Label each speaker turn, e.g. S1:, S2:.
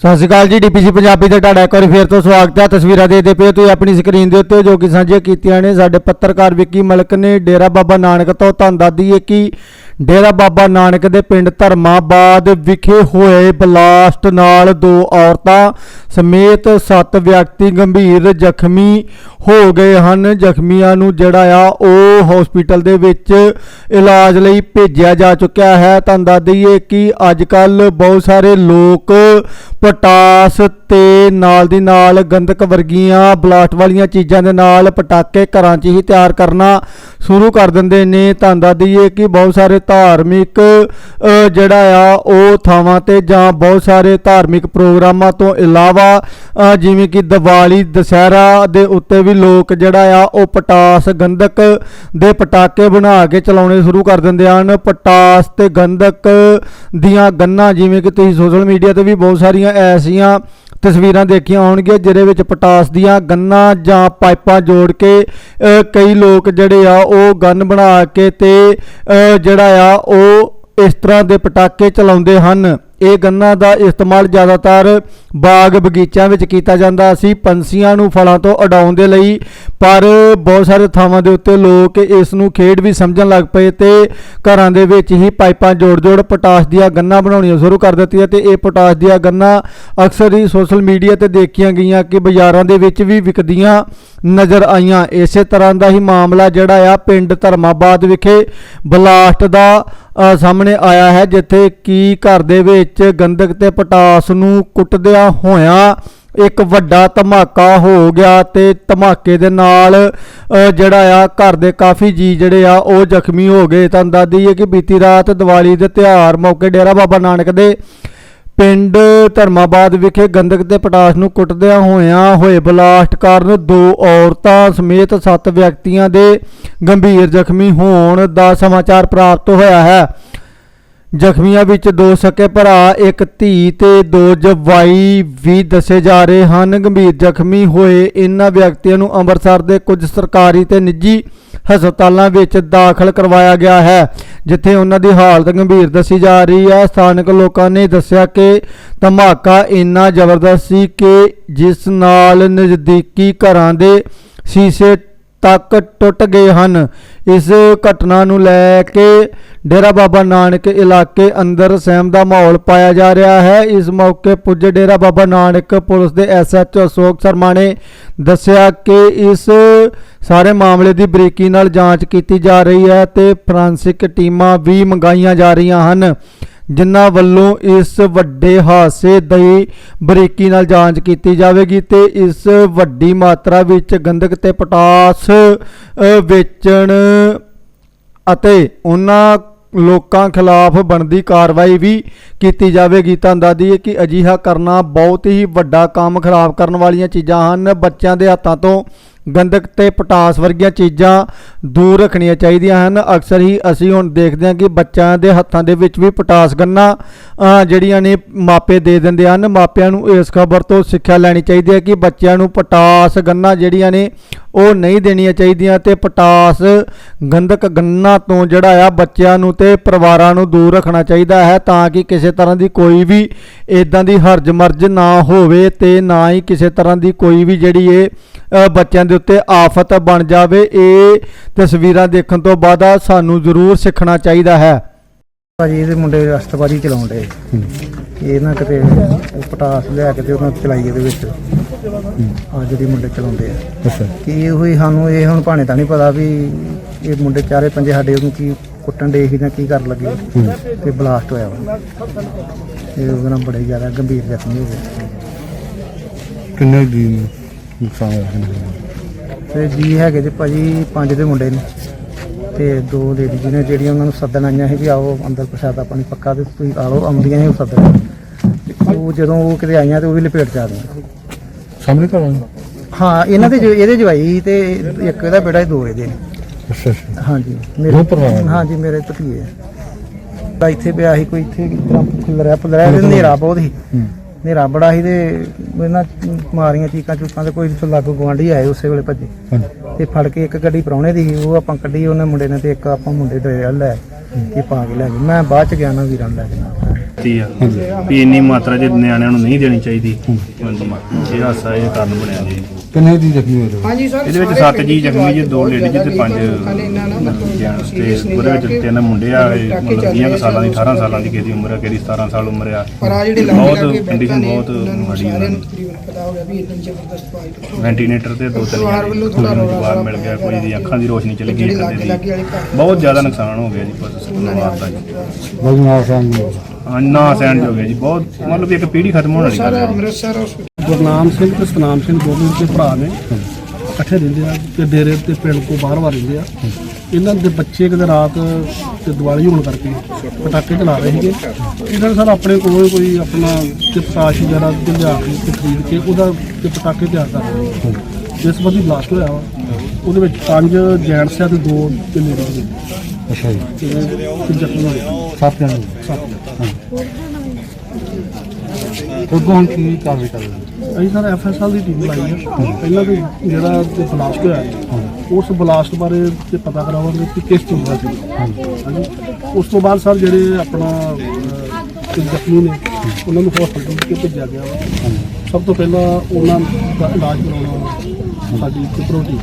S1: ਸਤਿ ਸ਼੍ਰੀ ਅਕਾਲ ਜੀ, ਡੀਪੀਸੀ ਪੰਜਾਬੀ ਤੇ ਤੁਹਾਡਾ ਇੱਕ ਵਾਰੀ ਫੇਰ ਤੋਂ ਸਵਾਗਤ ਹੈ। ਤਸਵੀਰਾਂ ਦੇ ਦੇ ਪਏ ਤੁਸੀਂ ਆਪਣੀ ਸਕਰੀਨ ਦੇ ਉੱਤੇ ਜੋ ਕਿ ਸਾਂਝੀਆਂ ਕੀਤੀਆਂ ਨੇ। ਸਾਡੇ ਪੱਤਰਕਾਰ ਵਿੱਕੀ ਮਲਕ ਨੇ, ਡੇਰਾ ਬਾਬਾ ਨਾਨਕ ਤੋਂ ਤੁਹਾਨੂੰ ਦੱਸ ਦਈਏ ਕਿ ਡੇਰਾ ਬਾਬਾ ਨਾਨਕ ਦੇ ਪਿੰਡ ਧਰਮਾਬਾਦ ਵਿਖੇ ਹੋਏ ਬਲਾਸਟ ਨਾਲ ਦੋ ਔਰਤਾਂ ਸਮੇਤ ਸੱਤ ਵਿਅਕਤੀ ਗੰਭੀਰ ਜ਼ਖਮੀ ਹੋ ਗਏ ਹਨ। ਜ਼ਖਮੀਆਂ ਨੂੰ ਜਿਹੜਾ ਆ, ਉਹ ਹਸਪੀਟਲ ਦੇ ਵਿੱਚ ਇਲਾਜ ਲਈ ਭੇਜਿਆ ਜਾ ਚੁੱਕਿਆ ਹੈ। ਤੁਹਾਨੂੰ ਦੱਸ ਦਈਏ ਕਿ ਅੱਜ ਕੱਲ ਬਹੁਤ ਸਾਰੇ ਲੋਕ ਪਟਾਸ ਤੇ ਨਾਲ ਦੀ ਨਾਲ ਗੰਧਕ ਵਰਗੀਆਂ ਬਲਾਸਟ ਵਾਲੀਆਂ ਚੀਜ਼ਾਂ ਦੇ ਨਾਲ ਪਟਾਕੇ ਘਰਾਂ 'ਚ ਹੀ ਤਿਆਰ ਕਰਨਾ ਸ਼ੁਰੂ ਕਰ ਦਿੰਦੇ ਨੇ। ਤੁਹਾਨੂੰ ਦੱਸ ਦਈਏ ਕਿ ਬਹੁਤ ਸਾਰੇ ਧਾਰਮਿਕ ਜਿਹੜਾ ਆ, ਉਹ ਥਾਵਾਂ ਤੇ ਜਾਂ ਬਹੁਤ ਸਾਰੇ ਧਾਰਮਿਕ ਪ੍ਰੋਗਰਾਮਾਂ ਤੋਂ ਇਲਾਵਾ ਜਿਵੇਂ ਕਿ ਦੀਵਾਲੀ, ਦੁਸਹਿਰਾ ਦੇ ਉੱਤੇ ਵੀ ਲੋਕ ਜਿਹੜਾ ਆ, ਉਹ ਪਟਾਸ ਗੰਧਕ ਦੇ ਪਟਾਕੇ ਬਣਾ ਕੇ ਚਲਾਉਣੇ ਸ਼ੁਰੂ ਕਰ ਦਿੰਦੇ ਹਨ। ਪਟਾਸ ਤੇ ਗੰਧਕ ਦੀਆਂ ਗੰਨਾਂ ਜਿਵੇਂ ਕਿ ਤੁਸੀਂ ਸੋਸ਼ਲ ਮੀਡੀਆ ਤੇ ਵੀ ਬਹੁਤ ਸਾਰੀਆਂ ਐਸੀਆਂ ਤਸਵੀਰਾਂ ਦੇਖੀਆਂ ਹੋਣਗੀਆਂ, ਜਿਹਦੇ ਵਿੱਚ ਪਟਾਸ ਦੀਆਂ ਗੰਨਾਂ ਜਾਂ ਪਾਈਪਾਂ ਜੋੜ ਕੇ ਕਈ ਲੋਕ ਜਿਹੜੇ ਆ, ਉਹ ਗਨ ਬਣਾ ਕੇ ਤੇ ਜਿਹੜਾ ਆ, ਉਹ ਇਸ ਤਰ੍ਹਾਂ ਦੇ ਪਟਾਕੇ ਚਲਾਉਂਦੇ ਹਨ। ਇਹ ਗੰਨਾ ਦਾ ਇਸਤੇਮਾਲ ਜ਼ਿਆਦਾਤਰ ਬਾਗ ਬਗੀਚਿਆਂ ਵਿੱਚ ਕੀਤਾ ਜਾਂਦਾ। ਸੀ ਪੰਛੀਆਂ ਨੂੰ ਫਲਾਂ ਤੋਂ ਉਡਾਉਣ ਦੇ ਲਈ, ਪਰ ਬਹੁਤ ਸਾਰੇ ਥਾਵਾਂ ਦੇ ਉੱਤੇ ਲੋਕ ਇਸ ਨੂੰ ਖੇਡ ਵੀ ਸਮਝਣ ਲੱਗ ਪਏ ਤੇ ਘਰਾਂ ਦੇ ਵਿੱਚ ਹੀ ਪਾਈਪਾਂ ਜੋੜ-ਜੋੜ ਪੋਟਾਸ਼ ਦੀਆਂ ਗੰਨਾ ਬਣਾਉਣੀਆਂ ਸ਼ੁਰੂ ਕਰ ਦਿੱਤੀਆਂ ਤੇ ਇਹ ਪੋਟਾਸ਼ ਦੀਆਂ ਗੰਨਾ ਅਕਸਰ ਹੀ ਸੋਸ਼ਲ ਮੀਡੀਆ ਤੇ ਦੇਖੀਆਂ ਗਈਆਂ ਕਿ ਬਾਜ਼ਾਰਾਂ ਦੇ ਵਿੱਚ ਵੀ ਵਿਕਦੀਆਂ ਨਜ਼ਰ ਆਈਆਂ। ਇਸੇ ਤਰ੍ਹਾਂ ਦਾ ਹੀ ਮਾਮਲਾ ਜਿਹੜਾ ਆ ਪਿੰਡ ਧਰਮਾਬਾਦ ਵਿਖੇ ਬਲਾਸਟ ਦਾ ਸਾਹਮਣੇ ਆਇਆ ਹੈ ਜਿੱਥੇ ਕਿ ਘਰ ਦੇ ਵਿੱਚ ਗੰਧਕ ਤੇ ਪਟਾਸ ਨੂੰ ਕੁੱਟਦਿਆਂ ਹੋਇਆਂ ਇੱਕ ਵੱਡਾ ਧਮਾਕਾ ਹੋ ਗਿਆ ਤੇ ਧਮਾਕੇ ਦੇ ਨਾਲ ਜਿਹੜਾ ਆ ਘਰ ਦੇ ਕਾਫੀ ਜੀ ਜਿਹੜੇ ਆ ਉਹ ਜ਼ਖਮੀ ਹੋ ਗਏ। ਤੁਹਾਨੂੰ ਦੱਸ ਦਈਏ ਕਿ ਬੀਤੀ ਰਾਤ ਦੀਵਾਲੀ ਦੇ ਤਿਉਹਾਰ ਮੌਕੇ ਡੇਰਾ ਬਾਬਾ ਨਾਨਕ ਦੇ ਪਿੰਡ ਧਰਮਾਬਾਦ ਵਿਖੇ ਗੰਦਕ ਦੇ ਪਟਾਸ ਨੂੰ ਕੁੱਟਦਿਆਂ ਹੋਇਆਂ ਹੋਏ ਬਲਾਸਟ ਕਾਰਨ ਦੋ ਔਰਤਾਂ ਸਮੇਤ ਸੱਤ ਵਿਅਕਤੀਆਂ ਦੇ ਗੰਭੀਰ ਜ਼ਖਮੀ ਹੋਣ ਦਾ ਸਮਾਚਾਰ ਪ੍ਰਾਪਤ ਹੋਇਆ ਹੈ। ਜ਼ਖਮੀਆਂ ਵਿੱਚ ਦੋ ਸਕੇ ਭਰਾ, ਇੱਕ ਧੀ ਤੇ ਦੋ ਜਵਾਈ ਵੀ ਦੱਸੇ ਜਾ ਰਹੇ ਹਨ। ਗੰਭੀਰ ਜ਼ਖਮੀ ਹੋਏ ਇਹਨਾਂ ਵਿਅਕਤੀਆਂ ਨੂੰ ਅੰਮ੍ਰਿਤਸਰ ਦੇ ਕੁਝ ਸਰਕਾਰੀ ਤੇ ਨਿੱਜੀ ਹਸਪਤਾਲਾਂ ਵਿੱਚ ਦਾਖਲ ਕਰਵਾਇਆ ਗਿਆ ਹੈ, ਜਿੱਥੇ ਉਹਨਾਂ ਦੀ ਹਾਲਤ ਗੰਭੀਰ ਦੱਸੀ ਜਾ ਰਹੀ ਹੈ। ਸਥਾਨਕ ਲੋਕਾਂ ਨੇ ਦੱਸਿਆ ਕਿ ਧਮਾਕਾ ਇੰਨਾ ਜ਼ਬਰਦਸਤ ਸੀ ਕਿ ਜਿਸ ਨਾਲ ਨਜ਼ਦੀਕੀ ਘਰਾਂ ਦੇ ਸ਼ੀਸ਼ੇ ਤੱਕ ਟੁੱਟ ਗਏ ਹਨ। ਇਸ ਘਟਨਾ ਨੂੰ ਲੈ ਕੇ ਡੇਰਾ ਬਾਬਾ ਨਾਨਕ ਇਲਾਕੇ ਅੰਦਰ ਸਹਿਮ ਦਾ ਮਾਹੌਲ ਪਾਇਆ ਜਾ ਰਿਹਾ ਹੈ। ਇਸ ਮੌਕੇ ਪੁੱਜੇ ਡੇਰਾ ਬਾਬਾ ਨਾਨਕ ਪੁਲਿਸ ਦੇ ਐਸਐਚਓ ਅਸ਼ੋਕ ਸ਼ਰਮਾ ਨੇ ਦੱਸਿਆ ਕਿ ਇਸ ਸਾਰੇ ਮਾਮਲੇ ਦੀ ਬਰੀਕੀ ਨਾਲ ਜਾਂਚ ਕੀਤੀ ਜਾ ਰਹੀ ਹੈ ਤੇ ਫਰਾਂਸਿਕ ਟੀਮਾਂ ਵੀ ਮੰਗਾਈਆਂ ਜਾ ਰਹੀਆਂ ਹਨ। ਜਿਨ੍ਹਾਂ ਵੱਲੋਂ ਇਸ ਵੱਡੇ ਹਾਦਸੇ ਦੀ ਬਰੀਕੀ ਨਾਲ ਜਾਂਚ ਕੀਤੀ ਜਾਵੇਗੀ ਤੇ ਇਸ ਵੱਡੀ ਮਾਤਰਾ ਵਿੱਚ ਗੰਧਕ ਤੇ ਪੋਟਾਸ ਵੇਚਣ ਅਤੇ ਉਹਨਾਂ ਲੋਕਾਂ ਖਿਲਾਫ ਬਣਦੀ ਕਾਰਵਾਈ ਵੀ ਕੀਤੀ ਜਾਵੇਗੀ। ਤਾਂ ਦੱਸ ਦਈਏ ਕਿ ਅਜਿਹਾ ਕਰਨਾ ਬਹੁਤ ਹੀ ਵੱਡਾ ਕੰਮ ਖਰਾਬ ਕਰਨ ਵਾਲੀਆਂ ਚੀਜ਼ਾਂ ਹਨ। ਬੱਚਿਆਂ ਦੇ ਹੱਥਾਂ ਤੋਂ ਗੰਧਕ ਤੇ ਪਟਾਸ ਵਰਗੀਆਂ ਚੀਜ਼ਾਂ ਦੂਰ ਰੱਖਣੀਆਂ ਚਾਹੀਦੀਆਂ ਹਨ। ਅਕਸਰ ਹੀ ਅਸੀਂ ਹੁਣ ਦੇਖਦੇ ਹਾਂ ਕਿ ਬੱਚਿਆਂ ਦੇ ਹੱਥਾਂ ਦੇ ਵਿੱਚ ਵੀ ਪਟਾਸ ਗੰਨਾ ਜਿਹੜੀਆਂ ਨੇ ਮਾਪੇ ਦੇ ਦਿੰਦੇ ਹਨ। ਮਾਪਿਆਂ ਨੂੰ ਇਸ ਖਬਰ ਤੋਂ ਸਿੱਖਿਆ ਲੈਣੀ ਚਾਹੀਦੀ ਹੈ ਕਿ ਬੱਚਿਆਂ ਨੂੰ ਪਟਾਸ ਗੰਨਾ ਜਿਹੜੀਆਂ ਨੇ ਉਹ ਨਹੀਂ ਦੇਣੀਆਂ ਚਾਹੀਦੀਆਂ ਤੇ ਪਟਾਸ ਗੰਧਕ ਗੰਨਾਂ ਤੋਂ ਜਿਹੜਾ ਆ ਬੱਚਿਆਂ ਨੂੰ ਤੇ ਪਰਿਵਾਰਾਂ ਨੂੰ ਦੂਰ ਰੱਖਣਾ ਚਾਹੀਦਾ ਹੈ ਤਾਂ ਕਿ ਕਿਸੇ ਤਰ੍ਹਾਂ ਦੀ ਕੋਈ ਵੀ ਇਦਾਂ ਦੀ ਹਰਜ ਮਰਜ ਨਾ ਹੋਵੇ ਤੇ ਨਾ ਹੀ ਕਿਸੇ ਤਰ੍ਹਾਂ ਦੀ ਕੋਈ ਵੀ ਜਿਹੜੀ ਇਹ ਬੱਚਿਆਂ ਦੇ ਉੱਤੇ ਆਫਤ ਬਣ ਜਾਵੇ। ਇਹ ਤਸਵੀਰਾਂ ਦੇਖਣ ਤੋਂ ਬਾਅਦ ਸਾਨੂੰ ਜ਼ਰੂਰ ਸਿੱਖਣਾ ਚਾਹੀਦਾ ਹੈ।
S2: ਭਾਜੀ ਇਹਦੇ ਮੁੰਡੇ ਰਸਤਬਾਜੀ ਚਲਾਉਣ ਦੇ ਇਹ ਨਾ ਕਿਤੇ ਪਟਾਸ ਲਿਆ ਕੇ ਤੇ ਉਹਨਾਂ ਚਲਾਈ ਇਹਦੇ ਵਿੱਚ। ਆ ਜਿਹੜੀ ਮੁੰਡੇ ਚਲਾਉਂਦੇ ਆ।
S3: ਅੱਛਾ।
S2: ਕੀ ਇਹੋ ਹੀ ਸਾਨੂੰ ਇਹ ਹੁਣ ਭਾਣੇ ਤਾਂ ਨਹੀਂ ਪਤਾ ਵੀ ਇਹ ਮੁੰਡੇ ਚਾਰੇ ਪੰਜੇ ਸਾਡੇ ਉਹਨੂੰ ਕੀ ਕੁੱਟਣ ਦੇ ਸੀ ਜਾਂ ਕੀ ਕਰਨ ਲੱਗੇ ਤੇ ਬਲਾਸਟ ਹੋਇਆ ਵਾ। ਇਹ ਉਹਦੇ ਨਾਲ ਬੜੇ ਜ਼ਿਆਦਾ ਗੰਭੀਰ ਜ਼ਖਮੀ ਹੋ ਗਏ।
S3: ਕਿੰਨੇ ਦੀ ਨੁਕਸਾਨ ਹੋਇਆ ਦਾ?
S2: ਤੇ ਜੀ ਹੈਗੇ ਤੇ ਭਾਜੀ ਪੰਜ ਦੇ ਮੁੰਡੇ ਨੇ। ਤੇ ਦੋ ਲੇਡੀ ਜੀ ਨੇ ਜਿਹੜੀਆਂ ਉਹਨਾਂ ਨੂੰ ਸੱਦਣ ਆਈਆਂ ਸੀ ਵੀ ਆਓ ਅੰਦਰ ਪ੍ਰਸ਼ਾਦਾ ਪਾਣੀ ਪੱਕਾ ਤੇ ਤੁਸੀਂ ਆ ਲਓ ਆਉਂਦੀਆਂ ਸੀ ਉਹ ਸੱਦਣ। ਤੇ ਉਹ ਜਦੋਂ ਉਹ ਕਿਤੇ ਆਈਆਂ ਤੇ ਉਹ ਵੀ ਲਪੇਟ ਚ ਆ ਗਈਆਂ।
S3: ਸਾਹਮਣੇ ਘਰ ਵਾਲੇ?
S2: ਹਾਂ ਇਹਨਾਂ ਦੇ ਜੋ- ਇਹਦੇ ਜਵਾਈ ਤੇ ਇੱਕ ਇਹਦਾ ਬੇਟਾ ਇਹ ਦੋ ਇਹਦੇ ਨੇ।
S3: ਅੱਛਾ ਅੱਛਾ।
S2: ਹਾਂਜੀ
S3: ਦੋ ਪਰਿਵਾਰ ਨੇ?
S2: ਹਾਂਜੀ ਮੇਰੇ ਭਤੀਏ ਆ। ਤਾਂ ਇੱਥੇ ਪਿਆ ਸੀ ਕੋਈ ਇੱਥੇ ਕਿਸ ਤਰ੍ਹਾਂ ਖੁੱਲਰਿਆ ਪੁੱਲਰਿਆ ਤੇ ਹਨੇਰਾ ਬਹੁਤ ਸੀ।
S3: ਹੂੰ।
S2: ਹਨੇਰਾ ਬੜਾ ਸੀ ਤੇ ਇਹਨਾਂ ਮਾਰੀਆਂ ਚੀਕਾਂ ਚੁੱਕਾਂ ਤੇ ਕੋਈ ਲਾਗੂ ਗਵਾਂਢੀ ਆਏ ਉਸੇ ਵੇਲੇ ਭੱਜੇ।
S3: ਹਾਂਜੀ
S2: ਤੇ ਫੜ ਕੇ ਇੱਕ ਗੱਡੀ ਪ੍ਰਾਹੁਣੇ ਦੀ ਸੀ ਉਹ ਆਪਾਂ ਕੱਢੀ ਉਹਨੇ ਮੁੰਡੇ ਨੇ ਤੇ ਇੱਕ ਆਪਾਂ ਮੁੰਡੇ ਦੇ ਲੈ ਕੇ ਪਾ ਕੇ ਲੈ ਗਏ। ਮੈਂ ਬਾਅਦ ਚ ਗਿਆ ਨਾ ਵੀਰਾਂ ਨੂੰ ਲੈ ਕੇ। ਨਾਲ।
S4: ਦਿੱਤੀ ਆ। ਵੀ ਇੰਨੀ ਮਾਤਰਾ 'ਚ ਨਿਆਣਿਆਂ ਨੂੰ ਨਹੀਂ ਦੇਣੀ ਚਾਹੀਦੀ। ਇਹ ਹਾਸਾ ਇਹ ਕਾਰਨ ਬਣਿਆ ਜੀ।
S3: ਕਿੰਨੇ ਦੀ ਜ਼ਖਮੀ ਹੋਏ ਲੋਕ?
S4: ਇਹਦੇ ਵਿੱਚ ਸੱਤ ਜੀ ਜ਼ਖਮੀ ਜੀ ਦੋ ਲੇਡੀਜ਼ ਤੇ ਪੰਜ ਜੈਂਟਸ ਤੇ ਉਹਦੇ ਵਿੱਚ ਤਿੰਨ ਮੁੰਡੇ ਆ ਇਹ ਮਤਲਬ 20 ਕੁ ਸਾਲਾਂ ਦੀ 18 ਸਾਲਾਂ ਦੀ ਕਿਸੇ ਦੀ ਉਮਰ ਆ ਕਿਸੇ ਦੀ 17 ਸਾਲ ਉਮਰ ਆ।
S5: ਪਰ ਆ ਜਿਹੜੇ
S4: ਬਹੁਤ
S5: ਲਾਗੇ
S4: condition ਬਹੁਤ ਮਾੜੀ ਉਹਨਾਂ
S5: ਨੂੰ। ਤਕਰੀਬਨ ਪਤਾ ਹੋ ਗਿਆ ਵੀ ਇਦਾਂ ਜ਼ਬਰਦਸਤ ਪਾਈ
S4: ਵੈਂਟੀਲੇਟਰ ਤੇ ਦੋ ਤਿੰਨ
S5: ਪਰਿਵਾਰ ਵੱਲੋਂ ਥੋੜ੍ਹਾ
S4: ਜਣੇ ਜਵਾਬ ਮਿਲ ਗਿਆ ਕੋਈ ਦੀ ਅੱਖਾਂ ਦੀ ਰੋਸ਼ਨੀ ਚਲੀ ਗਈ
S5: ਜਿਹੜੇ
S4: ਇੱਕ
S5: ਲਾਗੇ
S4: ਦੇ
S5: ਲਾਗੇ
S4: ਦੀ
S5: ਵਾਲੇ ਘਰ
S4: ਬਹੁਤ ਜ਼ਿਆਦਾ ਨੁਕਸਾਨ ਹੋ ਗਿਆ ਜੀ ਬਸ ਪਰਿਵਾਰ ਦਾ ਜੀ
S3: ਬਲਨਾਰ ਸਾਹਿਬ ਨੂੰ
S4: ਹਾਂ, ਨਾ ਸਹਿਣ ਹੋ ਗਿਆ ਜੀ ਬਹੁਤ ਮਤਲਬ ਇੱਕ ਪੀੜ੍ਹੀ ਖਤਮ ਹੋਣ ਵਾਲੀ ਗੱਲ ਹੈ।
S5: ਅੰਮ੍ਰਿਤਸਰ
S6: ਗੁਰਨਾਮ ਸਿੰਘ ਤੇ ਸਤਨਾਮ ਸਿੰਘ ਦੋਵੇਂ ਦੇ ਭਰਾ ਨੇ। ਇਕੱਠੇ ਰਹਿੰਦੇ ਆ ਤੇ ਡੇਰੇ ਤੇ ਪਿੰਡ ਕੋ ਬਾਹਰ ਵਾਰ ਰਹਿੰਦੇ ਆ। ਇਹਨਾਂ ਦੇ ਬੱਚੇ ਕਿਤੇ ਰਾਤ ਤੇ ਦੀਵਾਲੀ ਹੋਣ ਕਰਕੇ ਪਟਾਕੇ ਚਲਾ ਰਹੇ ਸੀਗੇ। ਇਹਨਾਂ ਨੇ ਸਰ ਆਪਣੇ ਕੋਲ ਕੋਈ ਆਪਣਾ ਤੇ ਪਤਾਸ਼ ਵਗੈਰਾ ਤੇ ਲਿਆ ਕੇ ਤੇ ਖਰੀਦ ਕੇ ਉਹਦਾ ਤੇ ਪਟਾਕੇ ਤਿਆਰ ਕਰ ਰਹੇ ਸੀ ਜਿਸ ਬੰਦੀ ਬਲਾਸਟ ਹੋਇਆ ਵਾ ਉਹਦੇ ਵਿੱਚ ਪੰਜ ਜੈਂਟਸ ਆ ਤੇ ਦੋ ਤੇ ਲੇਡੀਜ਼
S3: ਅੱਛਾ ਜੀ
S6: ਤੇ
S3: ਸੱਤ ਜਣੇ ਉਦੋਂ ਹੁਣ ਕੀ ਕਾਰਵਾਈ ਕਰ ਰਹੇ ਹੋ?
S6: ਅਸੀਂ ਸਰ ਐਫਐਸਐਲ ਦੀ ਟੀਮ ਲਾਈ ਹੈ। ਪਹਿਲਾਂ ਤੇ ਜਿਹੜਾ ਤੇ ਬਲਾਸਟ ਹੋਇਆ ਉਸ ਬਲਾਸਟ ਬਾਰੇ ਤੇ ਪਤਾ ਕਰਾਵਾਂਗੇ ਕਿ ਕਿਸ ਚੀਜ਼ ਦਾ ਸੀ। ਹਾਂਜੀ। ਉਸ ਤੋਂ ਬਾਅਦ ਸਰ ਜਿਹੜੇ ਆਪਣਾ ਅਹ, ਤੇ ਜ਼ਖਮੀ ਨੇ ਉਹਨਾਂ ਨੂੰ ਹਸਪਤਾਲ ਕੇ ਭੇਜਿਆ ਗਿਆ ਵਾ। ਸਭ ਤੋਂ ਪਹਿਲਾਂ ਉਹਨਾਂ ਦਾ ਇਲਾਜ ਕਰਾਉਣਾ ਸਾਡੀ ਪ੍ਰਾਇੋਰਟੀ